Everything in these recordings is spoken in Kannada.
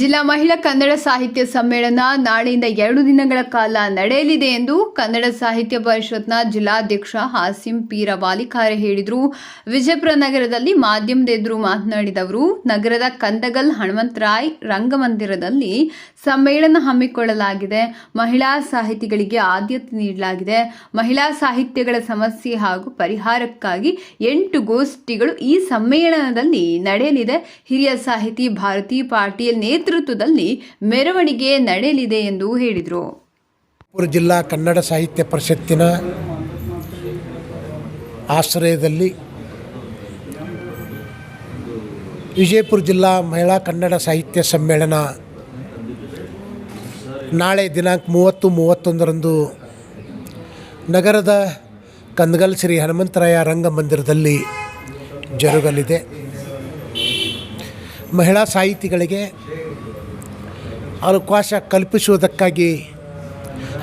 ಜಿಲ್ಲಾ ಮಹಿಳಾ ಕನ್ನಡ ಸಾಹಿತ್ಯ ಸಮ್ಮೇಳನ ನಾಳೆಯಿಂದ ಎರಡು ದಿನಗಳ ಕಾಲ ನಡೆಯಲಿದೆ ಎಂದು ಕನ್ನಡ ಸಾಹಿತ್ಯ ಪರಿಷತ್ನ ಜಿಲ್ಲಾಧ್ಯಕ್ಷ ಹಾಸಿಂ ಪೀರ ವಾಲಿಕಾರೆ ಹೇಳಿದರು. ವಿಜಯಪುರ ನಗರದಲ್ಲಿ ಮಾಧ್ಯಮದ ಎದುರು ಮಾತನಾಡಿದ ನಗರದ ಕಂದಗಲ್, ಹನುಮಂತರಾಯ್ ರಂಗಮಂದಿರದಲ್ಲಿ ಸಮ್ಮೇಳನ ಹಮ್ಮಿಕೊಳ್ಳಲಾಗಿದೆ. ಮಹಿಳಾ ಸಾಹಿತಿಗಳಿಗೆ ಆದ್ಯತೆ ನೀಡಲಾಗಿದೆ. ಮಹಿಳಾ ಸಾಹಿತ್ಯಗಳ ಸಮಸ್ಯೆ ಹಾಗೂ ಪರಿಹಾರಕ್ಕಾಗಿ ಎಂಟು ಗೋಷ್ಠಿಗಳು ಈ ಸಮ್ಮೇಳನದಲ್ಲಿ ನಡೆಯಲಿದೆ. ಹಿರಿಯ ಸಾಹಿತಿ ಭಾರತಿ ಪಾಟೀಲ್ ನೇತೃತ್ವದಲ್ಲಿ ಮೆರವಣಿಗೆ ನಡೆಯಲಿದೆ ಎಂದು ಹೇಳಿದರು. ಜಿಲ್ಲಾ ಕನ್ನಡ ಸಾಹಿತ್ಯ ಪರಿಷತ್ತಿನ ಆಶ್ರಯದಲ್ಲಿ ವಿಜಯಪುರ ಜಿಲ್ಲಾ ಮಹಿಳಾ ಕನ್ನಡ ಸಾಹಿತ್ಯ ಸಮ್ಮೇಳನ ನಾಳೆ ದಿನಾಂಕ ಮೂವತ್ತು ಮೂವತ್ತೊಂದರಂದು ನಗರದ ಕಂದಗಲ್ ಶ್ರೀ ಹನುಮಂತರಾಯ ರಂಗಮಂದಿರದಲ್ಲಿ ಜರುಗಲಿದೆ. ಮಹಿಳಾ ಸಾಹಿತಿಗಳಿಗೆ ಅವಕಾಶ ಕಲ್ಪಿಸುವುದಕ್ಕಾಗಿ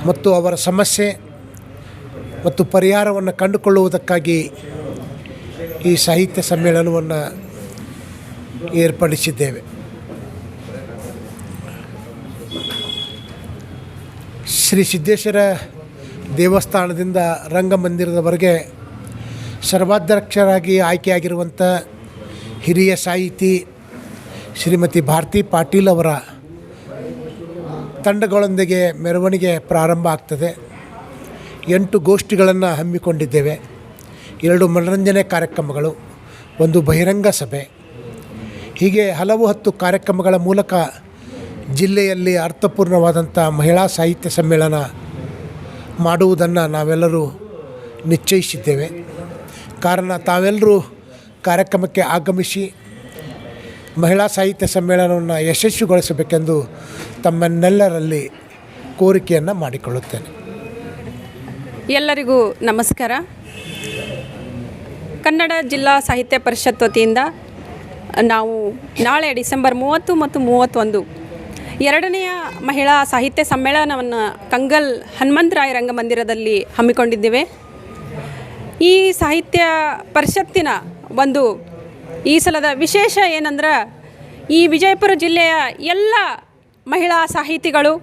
ಮತ್ತು ಅವರ ಸಮಸ್ಯೆ ಮತ್ತು ಪರಿಹಾರವನ್ನು ಕಂಡುಕೊಳ್ಳುವುದಕ್ಕಾಗಿ ಈ ಸಾಹಿತ್ಯ ಸಮ್ಮೇಳನವನ್ನು ಏರ್ಪಡಿಸಿದ್ದೇವೆ. ಶ್ರೀ ಸಿದ್ದೇಶ್ವರ ದೇವಸ್ಥಾನದಿಂದ ರಂಗಮಂದಿರದವರೆಗೆ ಸರ್ವಾಧ್ಯಕ್ಷರಾಗಿ ಆಯ್ಕೆಯಾಗಿರುವಂಥ ಹಿರಿಯ ಸಾಹಿತಿ ಶ್ರೀಮತಿ ಭಾರತಿ ಪಾಟೀಲ್ ಅವರ ತಂಡಗಳೊಂದಿಗೆ ಮೆರವಣಿಗೆ ಪ್ರಾರಂಭ ಆಗ್ತದೆ. ಎಂಟು ಗೋಷ್ಠಿಗಳನ್ನು ಹಮ್ಮಿಕೊಂಡಿದ್ದೇವೆ. ಎರಡು ಮನರಂಜನೆ ಕಾರ್ಯಕ್ರಮಗಳು, ಒಂದು ಬಹಿರಂಗ ಸಭೆ. ಹೀಗೆ ಹಲವು ಹತ್ತು ಕಾರ್ಯಕ್ರಮಗಳ ಮೂಲಕ ಜಿಲ್ಲೆಯಲ್ಲಿ ಅರ್ಥಪೂರ್ಣವಾದಂಥ ಮಹಿಳಾ ಸಾಹಿತ್ಯ ಸಮ್ಮೇಳನ ಮಾಡುವುದನ್ನು ನಾವೆಲ್ಲರೂ ನಿಶ್ಚಯಿಸಿದ್ದೇವೆ. ಕಾರಣ ತಾವೆಲ್ಲರೂ ಕಾರ್ಯಕ್ರಮಕ್ಕೆ ಆಗಮಿಸಿ ಮಹಿಳಾ ಸಾಹಿತ್ಯ ಸಮ್ಮೇಳನವನ್ನು ಯಶಸ್ವಿಗೊಳಿಸಬೇಕೆಂದು ತಮ್ಮನ್ನೆಲ್ಲರಲ್ಲಿ ಕೋರಿಕೆಯನ್ನು ಮಾಡಿಕೊಳ್ಳುತ್ತೇನೆ. ಎಲ್ಲರಿಗೂ ನಮಸ್ಕಾರ. ಕನ್ನಡ ಜಿಲ್ಲಾ ಸಾಹಿತ್ಯ ಪರಿಷತ್ ವತಿಯಿಂದ ನಾವು ನಾಳೆ ಡಿಸೆಂಬರ್ ಮೂವತ್ತು ಮತ್ತು ಮೂವತ್ತೊಂದು ಎರಡನೆಯ ಮಹಿಳಾ ಸಾಹಿತ್ಯ ಸಮ್ಮೇಳನವನ್ನು ಕಂಗಲ್ ಹನುಮಂತರಾಯ ರಂಗಮಂದಿರದಲ್ಲಿ ಹಮ್ಮಿಕೊಂಡಿದ್ದೇವೆ. ಈ ಸಾಹಿತ್ಯ ಪರಿಷತ್ತಿನ ಒಂದು ಈ ಸಲದ ವಿಶೇಷ ಏನಂದ್ರೆ ಈ ವಿಜಯಪುರ ಜಿಲ್ಲೆಯ ಎಲ್ಲ ಮಹಿಳಾ ಸಾಹಿತಿಗಳು,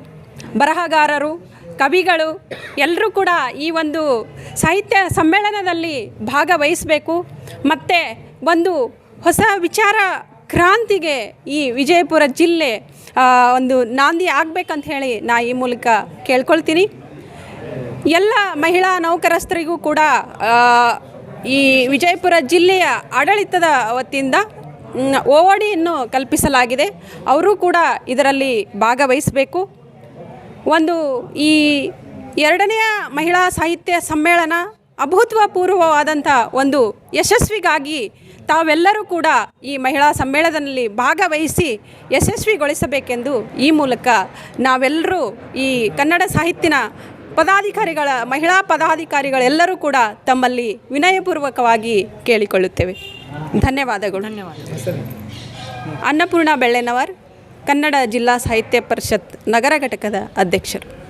ಬರಹಗಾರರು, ಕವಿಗಳು ಎಲ್ಲರೂ ಕೂಡ ಈ ಒಂದು ಸಾಹಿತ್ಯ ಸಮ್ಮೇಳನದಲ್ಲಿ ಭಾಗವಹಿಸಬೇಕು. ಮತ್ತು ಒಂದು ಹೊಸ ವಿಚಾರ ಕ್ರಾಂತಿಗೆ ಈ ವಿಜಯಪುರ ಜಿಲ್ಲೆ ಒಂದು ನಾಂದಿ ಆಗಬೇಕಂತ ಹೇಳಿ ನಾ ಈ ಮೂಲಕ ಕೇಳ್ಕೊಳ್ತೀನಿ. ಎಲ್ಲ ಮಹಿಳಾ ನೌಕರಸ್ಥರಿಗೂ ಕೂಡ ಈ ವಿಜಯಪುರ ಜಿಲ್ಲೆಯ ಆಡಳಿತದ ವತಿಯಿಂದ ಓವಡಿಯನ್ನು ಕಲ್ಪಿಸಲಾಗಿದೆ. ಅವರು ಕೂಡ ಇದರಲ್ಲಿ ಭಾಗವಹಿಸಬೇಕು. ಒಂದು ಈ ಎರಡನೆಯ ಮಹಿಳಾ ಸಾಹಿತ್ಯ ಸಮ್ಮೇಳನ ಅಭೂತಪೂರ್ವವಾದಂಥ ಒಂದು ಯಶಸ್ವಿಗಾಗಿ ತಾವೆಲ್ಲರೂ ಕೂಡ ಈ ಮಹಿಳಾ ಸಮ್ಮೇಳನದಲ್ಲಿ ಭಾಗವಹಿಸಿ ಯಶಸ್ವಿಗೊಳಿಸಬೇಕೆಂದು ಈ ಮೂಲಕ ನಾವೆಲ್ಲರೂ ಈ ಕನ್ನಡ ಸಾಹಿತ್ಯನ ಪದಾಧಿಕಾರಿಗಳ, ಮಹಿಳಾ ಪದಾಧಿಕಾರಿಗಳೆಲ್ಲರೂ ಕೂಡ ತಮ್ಮಲ್ಲಿ ವಿನಯಪೂರ್ವಕವಾಗಿ ಕೇಳಿಕೊಳ್ಳುತ್ತೇವೆ. ಧನ್ಯವಾದಗಳು. ಅನ್ನಪೂರ್ಣ ಬೆಳ್ಳೆನವರ್, ಕನ್ನಡ ಜಿಲ್ಲಾ ಸಾಹಿತ್ಯ ಪರಿಷತ್ ನಗರ ಘಟಕದ ಅಧ್ಯಕ್ಷರು.